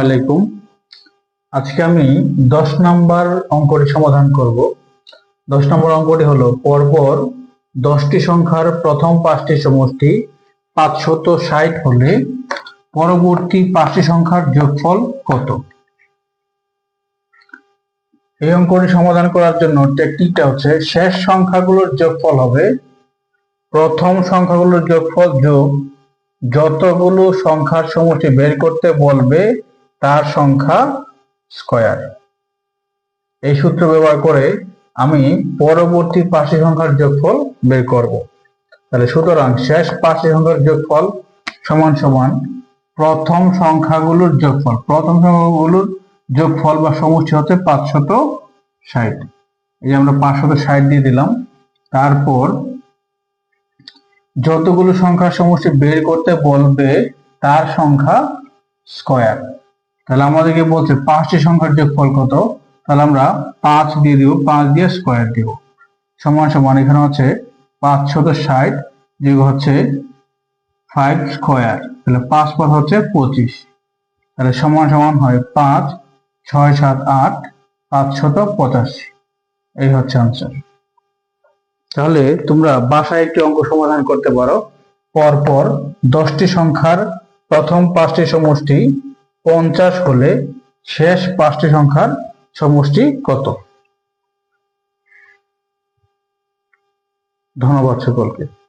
আলাইকুম। আজকে আমি দশ নম্বর অঙ্কটি সমাধান করব। দশ নম্বর অঙ্কটি হলো, পরপর দশটি সংখ্যার প্রথম পাঁচটি সমষ্টি পাঁচশত ষাট হলে পরবর্তী পাঁচটি সংখ্যার যোগফল কত? এই অঙ্কটি সমাধান করার জন্য টেকনিকটা হচ্ছে, শেষ সংখ্যাগুলোর যোগফল হবে, প্রথম সংখ্যাগুলোর যোগফল যোগ, যতগুলো সংখ্যার সমষ্টি বের করতে বলবে তার সংখ্যা স্কয়ার। এই সূত্র ব্যবহার করে আমি পরবর্তী পাঁচটি সংখ্যার যোগফল বের করব। তাহলে সুতরাং শেষ পাঁচটি সংখ্যার যোগফল সমান সমান প্রথম সংখ্যাগুলোর যোগফল। প্রথম সংখ্যাগুলোর যোগফল বা সমষ্টি হচ্ছে পাঁচশত ষাট। এই যে আমরা পাঁচশত ষাট দিয়ে দিলাম। তারপর যতগুলো সংখ্যার সমষ্টি বের করতে বলবে তার সংখ্যা স্কয়ার। তাহলে আমাদেরকে বলছে পাঁচটি সংখ্যার যোগফল কত? তাহলে আমরা পাঁচ দিয়ে দিব, পাঁচ দিয়ে স্কোয়ার দিব। সমান সমান এখানে হচ্ছে পাঁচশত ষাট, যোগ হচ্ছে ফাইভ স্কোয়ার তাহলে পাঁচ পাঁচ হচ্ছে পঁচিশ। তাহলে সমান সমান হয় পাঁচ, ছয় সাত আট পাঁচশত পঁচাশি। এই হচ্ছে আনসার তাহলে তোমরা বাসায় একটি অঙ্ক সমাধান করতে পারো। পরপর দশটি সংখ্যার প্রথম পাঁচটি সমষ্টি পঞ্চাশ হলে শেষ পাঁচটি সংখ্যার সমষ্টি কত? ধন্যবাদ সকলকে।